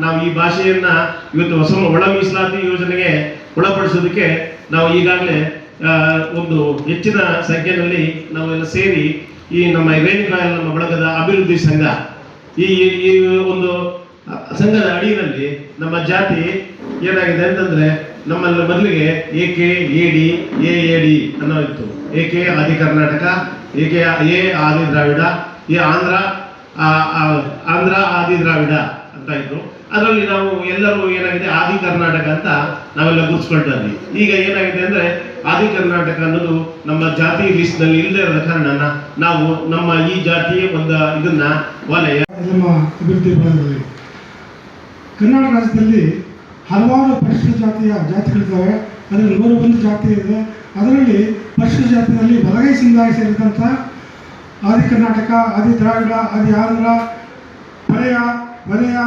ನಾವು ಈ ಭಾಷೆಯನ್ನ ಇವತ್ತು ಹೊಸ ಒಳ ಮೀಸಲಾತಿ ಯೋಜನೆಗೆ ಒಳಪಡಿಸೋದಕ್ಕೆ ನಾವು ಈಗಾಗಲೇ ಒಂದು ಹೆಚ್ಚಿನ ಸಂಖ್ಯೆಯಲ್ಲಿ ನಾವೆಲ್ಲ ಸೇರಿ ಈ ನಮ್ಮ ರೇಣುಕಾಯಲ್ ನಮ್ಮ ಬಳಗದ ಅಭಿವೃದ್ಧಿ ಸಂಘ, ಈ, ಈ- ಒಂದು ಸಂಘದ ಅಡಿಯಲ್ಲಿ ನಮ್ಮ ಜಾತಿ ಏನಾಗಿದೆ ಅಂತಂದ್ರೆ ನಮ್ಮಲ್ಲಿ ಮೊದಲಿಗೆ A K A D A A D ಅನ್ನೋ ಇತ್ತು. A K Adi Karnataka A K A Adi Dravida A Andhra Andhra ಆದಿ ದ್ರಾವಿಡ. ಅಂತ ಇದ್ರು. ಅದರಲ್ಲಿ ನಾವು ಎಲ್ಲರೂ ಏನಾಗಿದೆ? ಆದಿ ಕರ್ನಾಟಕ ಅಂತ ನಾವೆಲ್ಲ ಗುರ್ಸ್ಕೊಳ್ತಾ ಈಗ ಏನಾಗಿದೆ ಅಂದ್ರೆ ಆದಿ ಕರ್ನಾಟಕ ಅನ್ನೋದು ನಮ್ಮ ಜಾತಿ ಲಿಸ್ಟ್ನಲ್ಲಿ ಇಲ್ಲದೆ ಇರೋದ ಕಾರಣ ನಾವು ನಮ್ಮ ಈ ಜಾತಿಯ ಒಂದು ಇದನ್ನ ವಲಯ ನಮ್ಮ ಅಭಿವೃದ್ಧಿ ಭಾಗದಲ್ಲಿ ಕರ್ನಾಟಕ ರಾಜ್ಯದಲ್ಲಿ ಹಲವಾರು ಪರಿಶಿಷ್ಟ ಜಾತಿಯ ಜಾತಿಗಳಿದ್ದಾವೆ. ಅದರಲ್ಲಿ ನೂರ ಒಂದು ಜಾತಿ ಇದೆ. ಅದರಲ್ಲಿ ಪರಿಶಿಷ್ಟ ಜಾತಿಯಲ್ಲಿ ಬಲಗೈ ಸಿಂಗಾಯಿ ಸೇರಿದಂಥ ಆದಿ ಕರ್ನಾಟಕ, ಆದಿ ದ್ರಾವಿಡ, ಆದಿ ಆಂಧ್ರ ವಲಯ ವಲಯ